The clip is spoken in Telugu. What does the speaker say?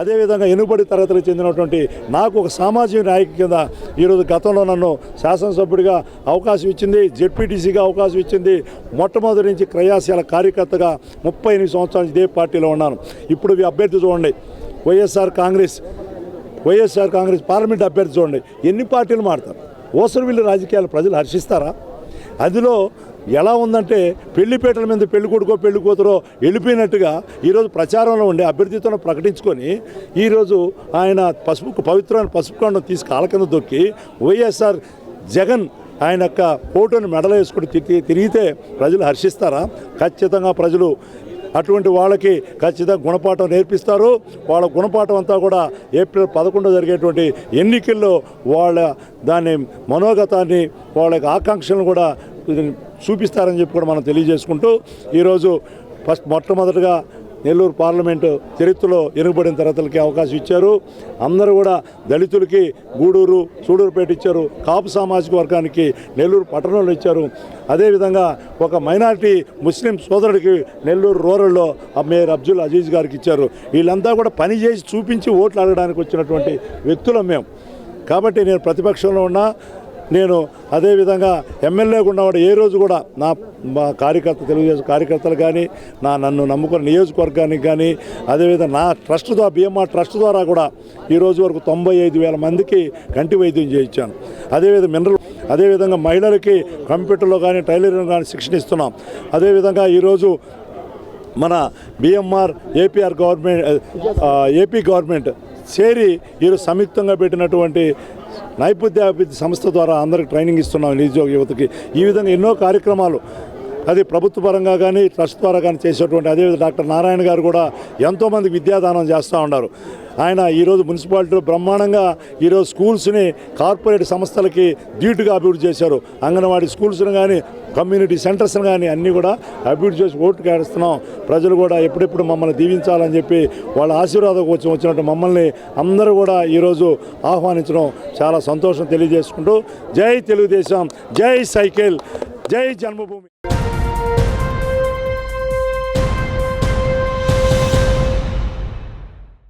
అదేవిధంగా ఎనుబడి తరగతులకు చెందినటువంటి నాకు ఒక సామాజిక నాయకు కింద ఈరోజు గతంలో నన్ను శాసనసభ్యుడిగా అవకాశం ఇచ్చింది జెడ్పీటీసీగా అవకాశం ఇచ్చింది. మొట్టమొదటి నుంచి క్రయాశీల కార్యకర్తగా ముప్పై ఎనిమిది సంవత్సరాల నుంచి ఇదే పార్టీలో ఉన్నాను. ఇప్పుడు అభ్యర్థి చూడండి వైఎస్ఆర్ కాంగ్రెస్ వైఎస్ఆర్ కాంగ్రెస్ పార్లమెంట్ అభ్యర్థి చూడండి ఎన్ని పార్టీలు మారుతారు? ఓసరవిల్లి రాజకీయాలు ప్రజలు హర్షిస్తారా? అందులో ఎలా ఉందంటే పెళ్ళిపేటల మీద పెళ్ళి కొడుకో పెళ్ళి కూతురో వెళ్ళిపోయినట్టుగా ఈరోజు ప్రచారంలో ఉండే అభ్యర్థితో ప్రకటించుకొని ఈరోజు ఆయన పసుపు పవిత్రమైన పసుపు కొండ తీసుకు కాళ్ళ దొక్కి వైఎస్ఆర్ జగన్ ఆయన యొక్క ఫోటోని మెడలో వేసుకుని తిరిగితే ప్రజలు హర్షిస్తారా? ఖచ్చితంగా ప్రజలు అటువంటి వాళ్ళకి ఖచ్చితంగా గుణపాఠం నేర్పిస్తారు. వాళ్ళ గుణపాఠం అంతా కూడా ఏప్రిల్ పదకొండు జరిగేటువంటి ఎన్నికల్లో వాళ్ళ దాని మనోగతాన్ని వాళ్ళ యొక్క ఆకాంక్షలను కూడా చూపిస్తారని చెప్పి కూడా మనం తెలియజేసుకుంటూ ఈరోజు ఫస్ట్ మొట్టమొదటిగా నెల్లూరు పార్లమెంటు చరిత్రలో ఎనుగుబడిన తరగతులకి అవకాశం ఇచ్చారు. అందరూ కూడా దళితులకి గూడూరు సూడూరుపేట ఇచ్చారు. కాపు సామాజిక వర్గానికి నెల్లూరు పట్టణంలో ఇచ్చారు. అదేవిధంగా ఒక మైనారిటీ ముస్లిం సోదరుడికి నెల్లూరు రూరల్లో మేయర్ అబ్దుల్ అజీజ్ గారికి ఇచ్చారు. వీళ్ళంతా కూడా పని చేసి చూపించి ఓట్లు అడగడానికి వచ్చినటువంటి వ్యక్తులం మేము. కాబట్టి నేను ప్రతిపక్షంలో ఉన్నా నేను అదేవిధంగా ఎమ్మెల్యే ఉన్నవాడు ఏ రోజు కూడా నా మా కార్యకర్త తెలుగుదేశం కార్యకర్తలు కానీ నా నన్ను నమ్ముకున్న నియోజకవర్గానికి కానీ అదేవిధంగా నా ట్రస్ట్ ద్వారా బిఎంఆర్ ట్రస్ట్ ద్వారా కూడా ఈ రోజు వరకు తొంభై ఐదు వేల మందికి కంటి వైద్యం చేయించాను. అదేవిధంగా మినరల్ అదేవిధంగా మహిళలకి కంప్యూటర్లో కానీ టైలరింగ్ కానీ శిక్షణ ఇస్తున్నాం. అదేవిధంగా ఈరోజు మన BMR APR government AP government చేరి ఈరోజు సంయుక్తంగా పెట్టినటువంటి నైపుణ్యాభివృద్ధి సంస్థ ద్వారా అందరికి ట్రైనింగ్ ఇస్తున్నాం నిరుద్యోగ యువతకి. ఈ విధంగా ఎన్నో కార్యక్రమాలు అది ప్రభుత్వ పరంగా కానీ ట్రస్ట్ ద్వారా కానీ చేసేటువంటి అదేవిధంగా డాక్టర్ నారాయణ గారు కూడా ఎంతోమందికి విద్యాదానం చేస్తూ ఉన్నారు. ఆయన ఈరోజు మున్సిపాలిటీలో బ్రహ్మాండంగా ఈరోజు స్కూల్స్ని కార్పొరేట్ సంస్థలకి ధీటుగా అభివృద్ధి చేశారు. అంగన్వాడీ స్కూల్స్ని కానీ కమ్యూనిటీ సెంటర్స్ని కానీ అన్నీ కూడా అభివృద్ధి చేసి ఓటు కేడుస్తున్నాం ప్రజలు కూడా ఎప్పుడెప్పుడు మమ్మల్ని దీవించాలని చెప్పి వాళ్ళ ఆశీర్వాదం వచ్చి వచ్చినట్టు మమ్మల్ని అందరూ కూడా ఈరోజు ఆహ్వానించడం చాలా సంతోషం తెలియజేసుకుంటూ జై తెలుగుదేశం జై సైకిల్ జై జన్మభూమి.